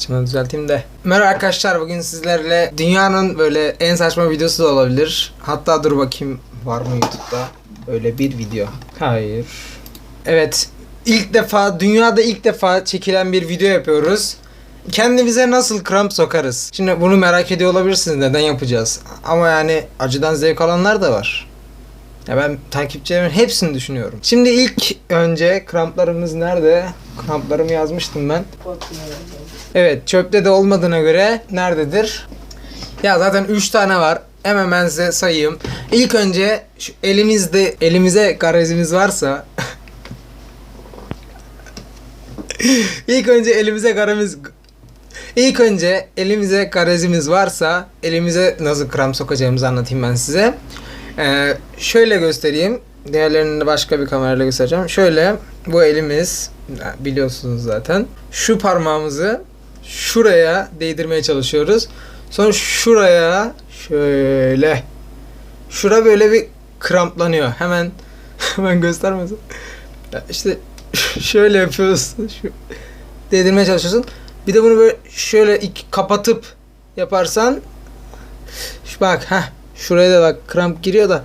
Saçımı düzelteyim de. Merhaba arkadaşlar bugün sizlerle dünyanın böyle en saçma videosu da olabilir. Hatta dur bakayım var mı YouTube'da öyle bir video. Hayır. Evet ilk defa dünyada ilk defa çekilen bir video yapıyoruz. Kendimize nasıl kramp sokarız? Şimdi bunu merak ediyor olabilirsiniz neden yapacağız. Ama yani acıdan zevk alanlar da var. Ya ben takipçilerimin hepsini düşünüyorum. Şimdi ilk önce kramplarımız nerede? Kramplarımı yazmıştım ben. Evet çöpte de olmadığına göre nerededir? Ya zaten 3 tane var. Hemen ben size sayayım. İlk önce şu elimizde elimize garezimiz varsa İlk önce elimize garemiz İlk önce elimize garezimiz varsa elimize nasıl kramp sokacağımızı anlatayım ben size. Ee, şöyle göstereyim. Diğerlerini de başka bir kamerayla göstereceğim. Şöyle bu elimiz biliyorsunuz zaten. Şu parmağımızı şuraya değdirmeye çalışıyoruz. Sonra şuraya şöyle şura böyle bir kramplanıyor. Hemen hemen göstermesin. Ya işte şöyle yapıyorsun. Şu değdirmeye çalışıyorsun. Bir de bunu böyle şöyle iki kapatıp yaparsan şu bak ha şuraya da bak kramp giriyor da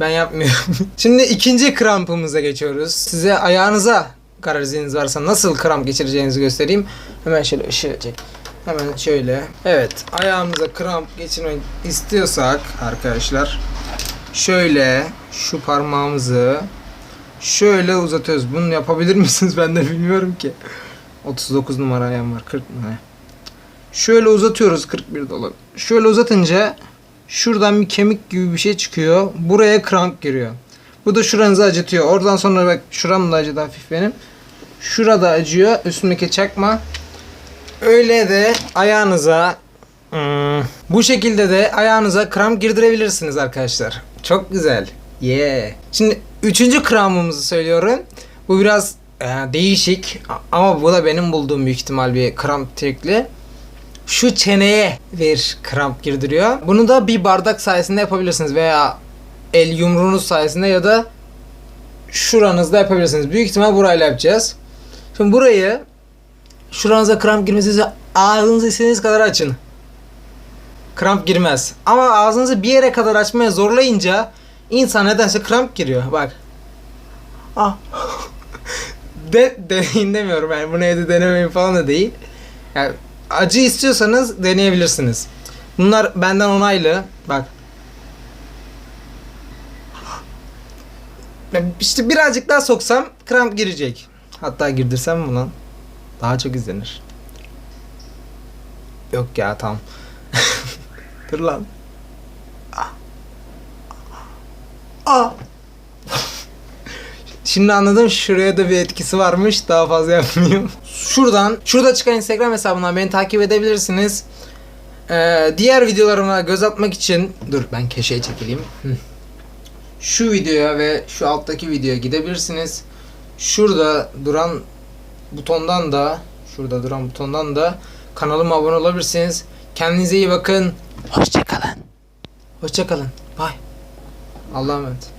ben yapmıyorum. Şimdi ikinci krampımıza geçiyoruz. Size ayağınıza garajiniz varsa nasıl kramp geçireceğinizi göstereyim. Hemen şöyle ışığı çek. Hemen şöyle. Evet ayağımıza kramp geçirmek istiyorsak arkadaşlar şöyle şu parmağımızı şöyle uzatıyoruz. Bunu yapabilir misiniz? Ben de bilmiyorum ki. 39 numara ayağım var. 40 numara. Şöyle uzatıyoruz 41 dolar. Şöyle uzatınca şuradan bir kemik gibi bir şey çıkıyor. Buraya kramp giriyor. Bu da şuranızı acıtıyor. Oradan sonra bak şuram da acıdı hafif benim. Şurada acıyor. Üstündeki çakma. Öyle de ayağınıza hmm, bu şekilde de ayağınıza kramp girdirebilirsiniz arkadaşlar. Çok güzel. Yeah. Şimdi üçüncü krampımızı söylüyorum. Bu biraz e, değişik ama bu da benim bulduğum büyük ihtimal bir kramp trikli. Şu çeneye bir kramp girdiriyor. Bunu da bir bardak sayesinde yapabilirsiniz veya el yumruğunuz sayesinde ya da şuranızda yapabilirsiniz. Büyük ihtimal burayla yapacağız. Şimdi burayı şuranıza kramp girmesi ağzınızı istediğiniz kadar açın. Kramp girmez. Ama ağzınızı bir yere kadar açmaya zorlayınca insan nedense kramp giriyor. Bak. Ah. De, deneyin demiyorum yani bunu evde denemeyin falan da değil. Yani acı istiyorsanız deneyebilirsiniz. Bunlar benden onaylı. Bak. İşte birazcık daha soksam kramp girecek. Hatta girdirsem mi lan? Daha çok izlenir. Yok ya tamam. Dur lan. Ah. Ah. Şimdi anladım şuraya da bir etkisi varmış. Daha fazla yapmayayım. Şuradan, şurada çıkan Instagram hesabından beni takip edebilirsiniz. Ee, diğer videolarıma göz atmak için dur ben keşeye çekileyim. Şu videoya ve şu alttaki videoya gidebilirsiniz. Şurada duran butondan da şurada duran butondan da kanalıma abone olabilirsiniz. Kendinize iyi bakın. Hoşçakalın. Hoşçakalın. Bye. Allah'a emanet.